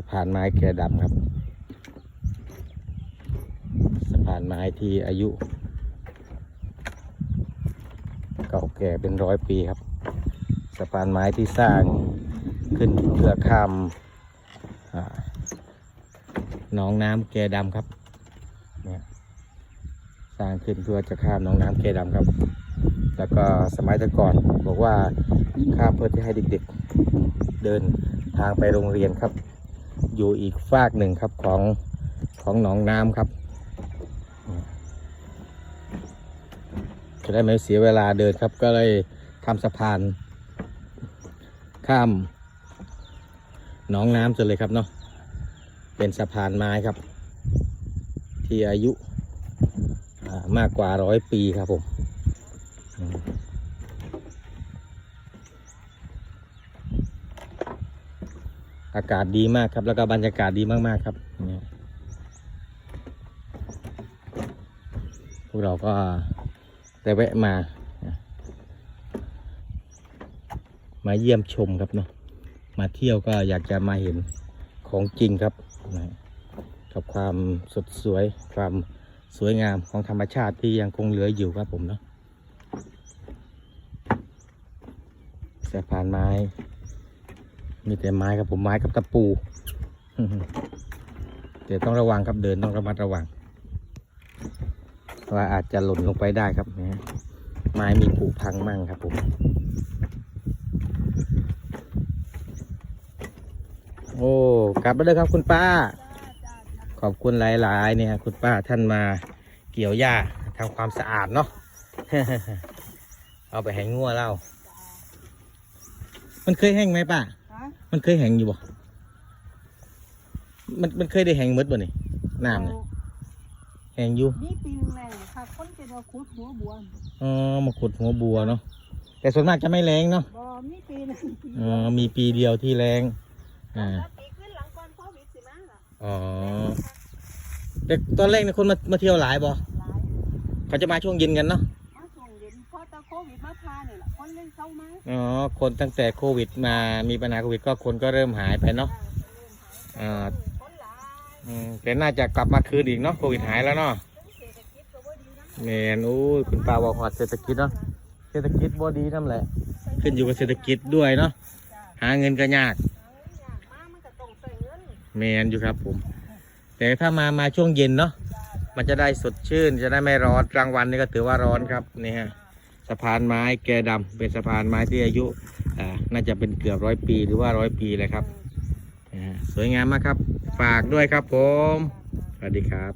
ะพานไม้แกะดำครับ สะพานไม้ที่อายุ เก่าแก่เป็นร้อยปีครับ สะพานไม้ที่สร้างขึ้นเพื่อข้ามหนองน้ำแกดำครับสร้างขึ้นเพื่อจะข้ามหนองน้ำแกดำครับ แล้วก็สมัยแต่ก่อนบอกว่าข้ามเพื่อที่ให้เด็กๆเดินทางไปโรงเรียนครับ อยู่อีกฟากหนึ่งครับของของหนองน้ำครับ จะได้ไม่เสียเวลาเดินครับ ก็เลยทำสะพาน ข้ามหนองน้ำจนเลยครับเนาะเป็นสะพานไม้ครับ ที่อายุมากกว่าร้อยปีครับผม อากาศดีมากครับ แล้วก็บรรยากาศดีมากๆครับเนี่ยพวกเราก็ได้แวะมา มาเยี่ยมชมครับเนาะมาเที่ยวก็อยากจะมาเห็นของจริงครับนะกับความสดสวยความสวยงามของธรรมชาติที่ยังคงเหลืออยู่ครับผมเนาะสะพานไม้ มีแต่ไม้ครับผมไม้กับตะปูเดี๋ยวต้องระวังครับเดินต้องระมัดระวังว่าอาจจะหล่นลงไปได้ครับนะไม้มีผุพังมั่งครับผมโอ้กลับมาเลยครับคุณป้า ขอบคุณหลายๆเนี่ยคุณป้าท่านมาเกี่ยวหญ้าทำความสะอาดเนาะเอาไปแห้งงัวเล่ามันเคยแห้งไหมป้า มันเคยแห้งอยู่บ่ มันมันเคยได้แห้งหมดบ่นี่น้ำเนี่ยแห้งอยู่นี่ปีนึงแรงค่ะคนจะเอาคุดหัวบวมอ๋อมาขุดหัวบัวเนาะแต่ส่วนมากจะไม่แรงเนาะบ่มีปีนึงปีอ๋อมีปีเดียวที่แรงอ่าแล้วปีขึ้นหลังก่อนโควิดสิมาล่ะอ๋อแต่ตอนแรกเนี่ยคนมามาเที่ยวหลายบ่หลายเขาจะมาช่วงเย็นกันเนาะ มาช่วงเย็นพอตะโควิดมาพา เนี่ยล่ะคนเล่นเข้ามาอ๋อ คนตั้งแต่โควิดมามีปัญหาโควิดก็คนก็เริ่มหายไปเนาะอ่าคนหลายอืมแต่น่าจะกลับมาคืนอีกเนาะโควิดหายแล้วเนาะเศรษฐกิจก็บ่ดีนะแมนโอ้ยคุณป้าบอกว่าเศรษฐกิจเนาะเศรษฐกิจบ่ดีนั่นแหละ ขึ้นอยู่กับเศรษฐกิจด้วยเนาะหาเงินก็ยากหาเงินยากมามันก็ต้องใช้เงินแมนอยู่ครับผม แต่ถ้ามามาช่วงเย็นเนาะมันจะได้สดชื่น จะได้ไม่ร้อนกลางวันนี่ก็ถือว่าร้อนครับนี่ฮะ สะพานไม้แกดำเป็นสะพานไม้ที่อายุน่าจะเป็นเกือบร้อยปีหรือว่าร้อยปีเลยครับสวยงามมากครับ ฝากด้วยครับผม สวัสดีครับ